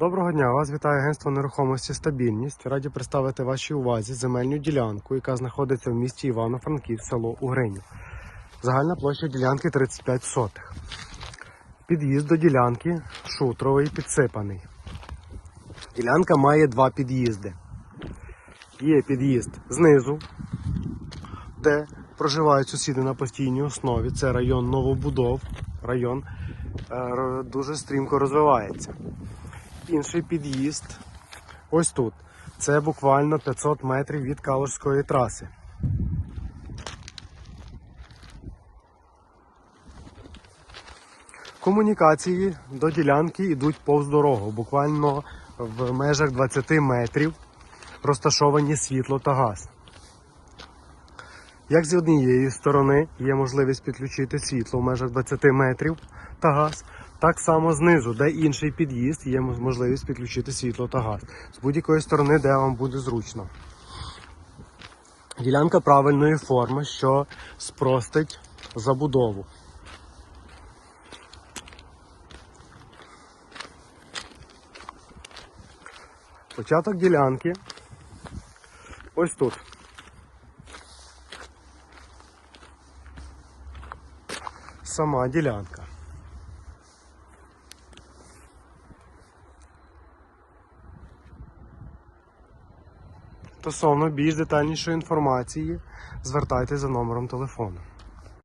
Доброго дня, вас вітає агентство нерухомості Стабільність. Раді представити вашій увазі земельну ділянку, яка знаходиться в місті Івано-Франків, село Угринів. Загальна площа ділянки 35 сотих. Під'їзд до ділянки шутровий підсипаний. Ділянка має два під'їзди. Є під'їзд знизу, де проживають сусіди на постійній основі. Це район новобудов. Район е, дуже стрімко розвивається. Інший під'їзд ось тут. Це буквально 500 метрів від Калужської траси. Комунікації до ділянки йдуть повз дорогу. Буквально в межах 20 метрів розташовані світло та газ. Як з однієї сторони є можливість підключити світло в межах 20 метрів та газ, так само знизу, де інший під'їзд, є можливість підключити світло та газ. З будь-якої сторони, де вам буде зручно. Ділянка правильної форми, що спростить забудову. Початок ділянки ось тут. Сама ділянка. Стосовно більш детальнішої інформації, звертайтеся за номером телефону.